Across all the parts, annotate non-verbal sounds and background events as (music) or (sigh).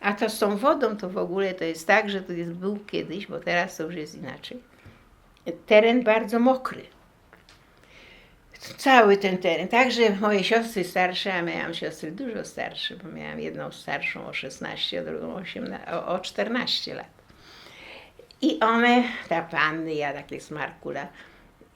A to z tą wodą to w ogóle to jest tak, że to jest, był kiedyś, bo teraz to już jest inaczej. Teren bardzo mokry. Cały ten teren. Także moje siostry starsze, a miałam siostry dużo starsze, bo miałam jedną starszą o 16, a drugą 18, o, o 14 lat. I one, ta panny, ja takie smarkula,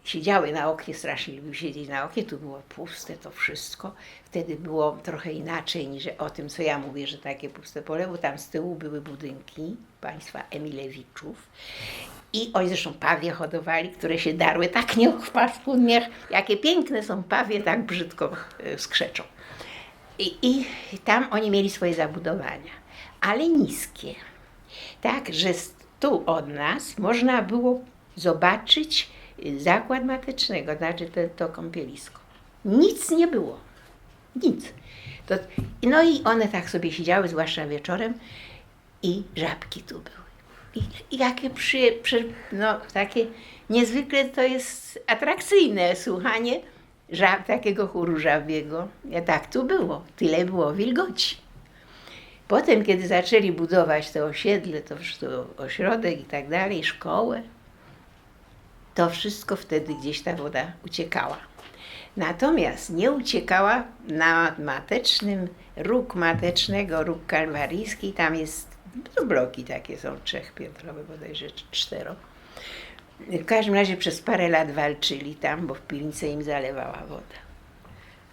siedziały na oknie, strasznie lubiły siedzieć na oknie, tu było puste to wszystko. Wtedy było trochę inaczej niż o tym, co ja mówię, że takie puste pole, bo tam z tyłu były budynki państwa Emilewiczów. I oni zresztą pawie hodowali, które się darły tak nieochwaskudnie, jakie piękne są pawie, tak brzydko e, skrzeczą. I, I tam oni mieli swoje zabudowania, ale niskie. Tak, że tu od nas można było zobaczyć zakład matecznego, znaczy to, to kąpielisko. Nic nie było. Nic. To, no i one tak sobie siedziały, zwłaszcza wieczorem, i żabki tu były. I, i jakie przy, przy, no takie niezwykle to jest atrakcyjne słuchanie żab, takiego chóru żabiego. Ja, tak tu było, tyle było wilgoci. Potem, kiedy zaczęli budować to osiedle, to, to ośrodek i tak dalej, szkołę, to wszystko wtedy gdzieś ta woda uciekała. Natomiast nie uciekała na matecznym, róg matecznego, róg kalwaryjski, tam jest, to bloki takie są trzechpiętrowe, bodajże cztero. W każdym razie przez parę lat walczyli tam, bo w piwnicy im zalewała woda.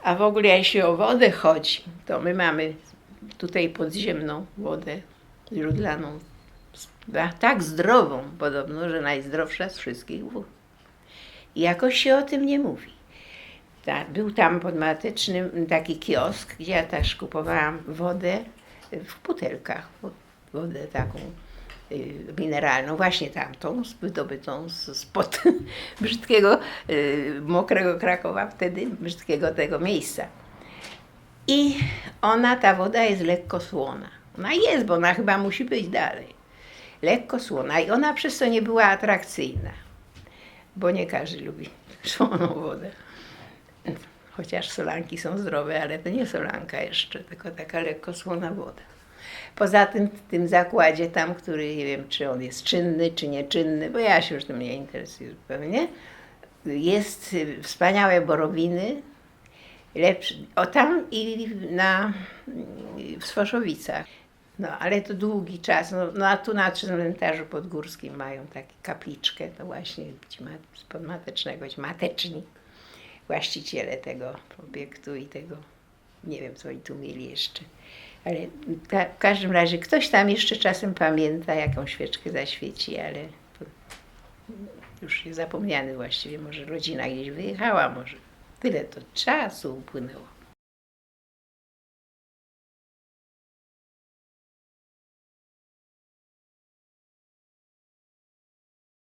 A w ogóle jeśli o wodę chodzi, to my mamy tutaj podziemną wodę źródlaną, tak zdrową podobno, że najzdrowsza z wszystkich wód. I jakoś się o tym nie mówi. Ta, był tam pod Matecznym taki kiosk, gdzie ja też kupowałam wodę w butelkach, wo- wodę taką y, mineralną, właśnie tamtą, wydobytą spod (laughs) brzydkiego, y, mokrego Krakowa, wtedy brzydkiego tego miejsca. I ona, ta woda jest lekko słona. Ona jest, bo ona chyba musi być dalej. Lekko słona i ona przez to nie była atrakcyjna, bo nie każdy lubi (laughs) słoną wodę. Chociaż solanki są zdrowe, ale to nie solanka jeszcze, tylko taka lekko słona woda. Poza tym w tym zakładzie tam, który nie wiem, czy on jest czynny, czy nieczynny, bo ja się już tym nie interesuję zupełnie, jest wspaniałe borowiny, lepszy, o tam i na, w Sfoszowicach. No, ale to długi czas. No, no a tu na cmentarzu podgórskim mają taką kapliczkę, to właśnie ci ma, z podmatecznego, ci mateczni, właściciele tego obiektu i tego, nie wiem co oni tu mieli jeszcze. Ale ta, w każdym razie ktoś tam jeszcze czasem pamięta, jaką świeczkę zaświeci, ale to już jest zapomniany właściwie. Może rodzina gdzieś wyjechała, może tyle to czasu upłynęło.